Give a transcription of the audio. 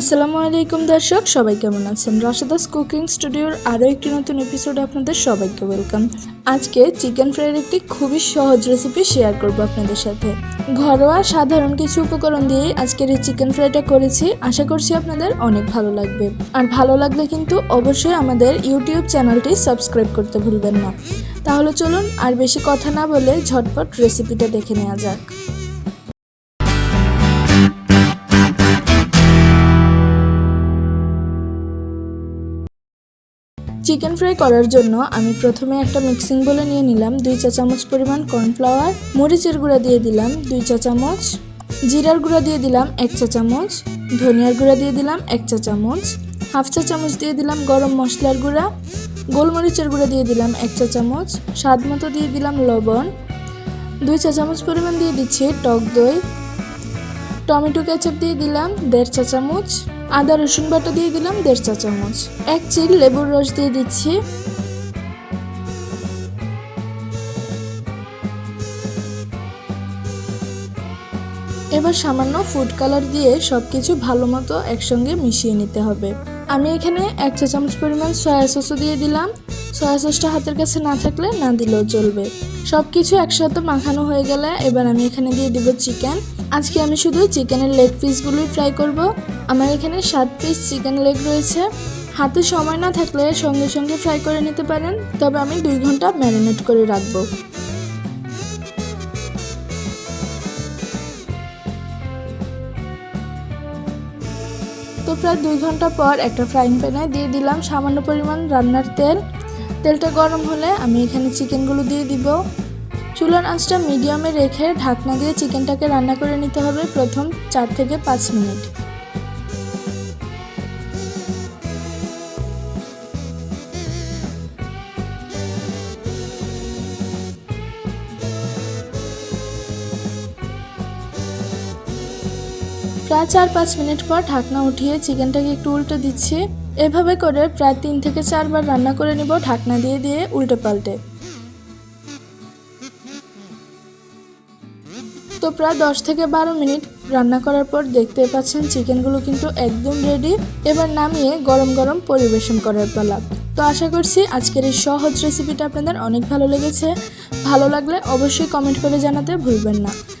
আসসালামু আলাইকুম দর্শক, সবাই কেমন আছেন? রাশেদাস কুকিং স্টুডিওর আরও একটি নতুন এপিসোডে আপনাদের সবাইকে ওয়েলকাম আজকে চিকেন ফ্রাইয়ের একটি খুবই সহজ রেসিপি শেয়ার করব আপনাদের সাথে। ঘরোয়া সাধারণ কিছু উপকরণ দিয়েই আজকের এই চিকেন ফ্রাইটা করেছি। আশা করছি আপনাদের অনেক ভালো লাগবে। আর ভালো লাগলে কিন্তু অবশ্যই আমাদের ইউটিউব চ্যানেলটি সাবস্ক্রাইব করতে ভুলবেন না। তাহলে চলুন আর বেশি কথা না বলে ঝটপট রেসিপিটা দেখে নেওয়া যাক। চিকেন ফ্রাই করার জন্য আমি প্রথমে একটা মিক্সিং বলে নিয়ে নিলাম দুই চা চামচ পরিমাণ কর্নফ্লাওয়ার, মরিচের গুঁড়া দিয়ে দিলাম দুই চা চামচ, জিরার গুঁড়া দিয়ে দিলাম এক চা চামচ, ধনিয়ার গুঁড়া দিয়ে দিলাম এক চা চামচ, হাফ চা চামচ দিয়ে দিলাম গরম মশলার গুঁড়া, গোলমরিচের গুঁড়া দিয়ে দিলাম এক চা চামচ, স্বাদ মতো দিয়ে দিলাম লবণ, দুই চা চামচ পরিমাণ দিয়ে দিচ্ছি টক দই, টমেটো কেচাপ দিয়ে দিলাম দেড় চা চামচ আদা রসুন বাটা দিয়ে দিলাম দেড় চা চামচ। এক চিল লেবুর রস দিয়ে দিচ্ছি। এবার সামান্য ফুড কালার দিয়ে সব কিছু ভালো মতো একসঙ্গে মিশিয়ে নিতে হবে। আমি এখানে এক চা চামচ পরিমাণ সয়া সসও দিয়ে দিলাম। সয়া সসটা হাতের কাছে না থাকলে না দিলেও চলবে। সব কিছু একসাথে মাখানো হয়ে গেলে এবার আমি এখানে দিয়ে দিব চিকেন আজকে আমি শুধু চিকেনের লেগ পিসগুলোই ফ্রাই করব। আমার এখানে সাত পিস চিকেন লেগ রয়েছে। হাতে সময় না থাকলে সঙ্গে সঙ্গে ফ্রাই করে নিতে পারেন। তবে আমি দুই ঘণ্টা ম্যারিনেট করে রাখব। তো প্রায় দুই ঘণ্টা পর একটা ফ্রাইং প্যানে দিয়ে দিলাম সামান্য পরিমাণ রান্নার তেল। তেলটা গরম হলে আমি এখানে চিকেনগুলো দিয়ে দিব। চুলার আঁচটা মিডিয়ামে রেখে ঢাকনা দিয়ে চিকেনটাকে রান্না করে নিতে হবে প্রথম চার থেকে পাঁচ মিনিট। প্রায় চার পাঁচ মিনিট পর ঢাকনা উঠিয়ে চিকেনটাকে একটু উল্টে দিচ্ছি। এভাবে করে প্রায় তিন থেকে চারবার রান্না করে নিব ঢাকনা দিয়ে দিয়ে উল্টে পাল্টে। তো প্রায় দশ থেকে বারো মিনিট রান্না করার পর দেখতে পাচ্ছেন চিকেনগুলো কিন্তু একদম রেডি এবার নামিয়ে গরম গরম পরিবেশন করার পালা। তো আশা করছি আজকের এই সহজ রেসিপিটা আপনাদের অনেক ভালো লেগেছে। ভালো লাগলে অবশ্যই কমেন্ট করে জানাতে ভুলবেন না।